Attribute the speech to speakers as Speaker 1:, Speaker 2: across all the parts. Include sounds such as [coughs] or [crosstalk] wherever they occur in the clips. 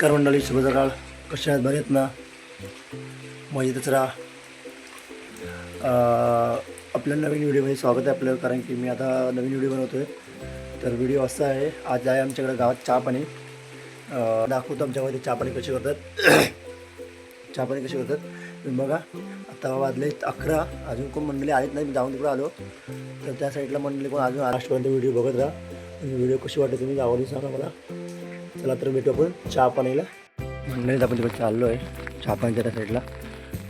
Speaker 1: नमस्कार मंडळी शुभ सकाळ कशा आहेत? बरेत ना? मजेतच राहा. आपल्या नवीन व्हिडिओमध्ये स्वागत आहे आपल्याला कारण की मी आता नवीन व्हिडिओ बनवतो आहे तर व्हिडिओ असा आहे आज आहे आमच्याकडे गावात चहा पाणी. दाखवतो आमच्यामध्ये चहा पाणी कशी करतात. [coughs] चहा पाणी कसे करतात. तुम्ही बघा आता वाजले अकरा अजून कोण मंडळी आलीच नाही मी जाऊन तिकडे आलो. तर त्या साईडला मंडळी कोण अजून लास्टपर्यंत व्हिडिओ बघत राहा. व्हिडिओ कशी वाटते तुम्ही आवडली सांगा मला. चला तर भेटू आपण चहा पाणीला मंडळीत आपण तिकडे चाललो आहे चहा पाण्याच्या त्या साईडला.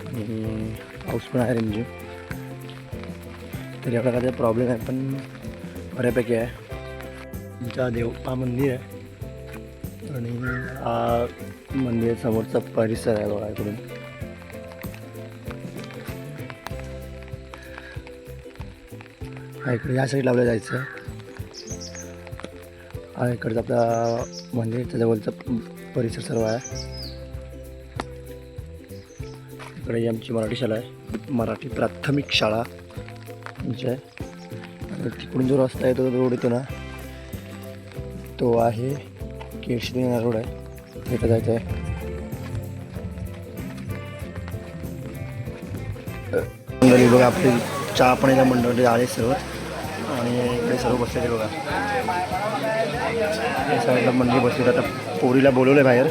Speaker 1: आणि पाऊस पण आहे रिमझिम तर एवढा काही प्रॉब्लेम आहे पण बऱ्यापैकी आहे. आमचा देव हा मंदिर आहे. आणि हा मंदिर समोरचा परिसर आहे बघा इकडून. हा इकडे या साईडला आपल्याला जायचं आहे. हा इकडचा आपला म्हणजे मंदिरच्या जवळचा परिसर सर्व आहे. इकडे आमची मराठी शाळा आहे. मराठी प्राथमिक शाळा आमची आहे. तिकडून जो रस्ता आहे तो रोड येतो ना तो आहे केळशी रोड आहे. तिथं जायचं आहे. बघा आपली चहा पाण्याच्या मंडळी आले सर्व. आणि इकडे सर्व बसलेले बघा. या साईडला मंडळी बसलेलं आता पोरीला बोलवलं बाहेर.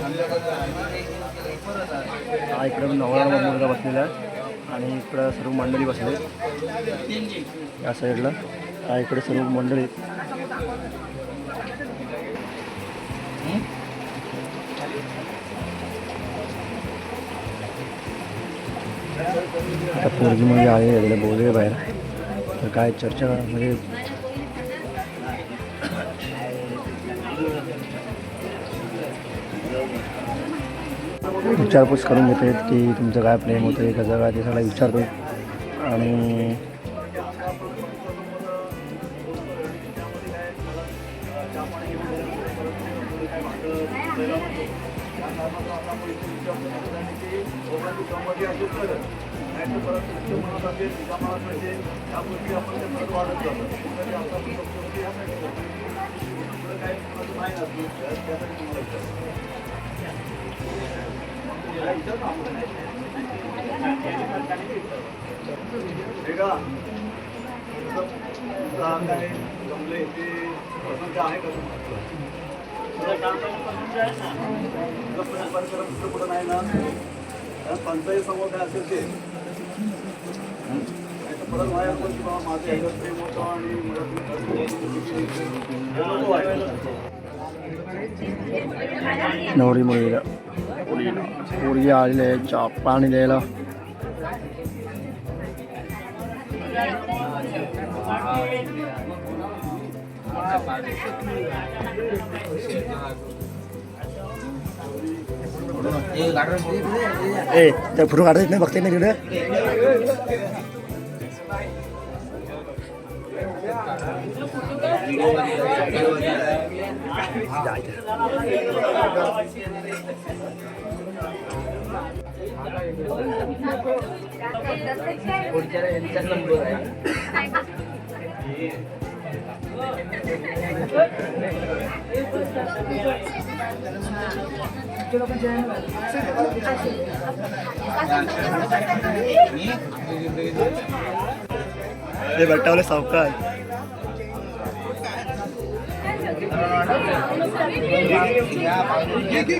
Speaker 1: हा इकडं नवरा मुलगा बसलेला आहे. आणि इकडं सर्व मंडळी बसले या साईडला. हा इकडे सर्व मंडळी आता पोरगी म्हणजे आहे याला बोलले बाहेर. तर काय चर्चा म्हणजे विचारपूस करून घेते की तुमचं काय प्रेम होतं आहे कसं काय ते सगळं विचारतो. आणि
Speaker 2: लोकांची संमती असेल तर नाही परत उच्च म्हणत असेल निकामाला पाहिजे आपण ते वाढत जातो नाही असतो त्यासाठी तुम्हाला ते पसंत आहे का? तुम्हाला काम कुठं नाही ना पंचायत समोर काय असेल ते नाहीतर परत व्हायला नको की बाबा माझं ह्याच्यात प्रेम होतं आणि मला तुम्ही नको व्हायला.
Speaker 1: नवरी मुलीला पोरगी आलेली आहे चहा पाणी द्यायला ए त्या फोटो काढता येत नाही बघता येत नाही तिकडे ये बट्टा वाले सावकार
Speaker 3: ये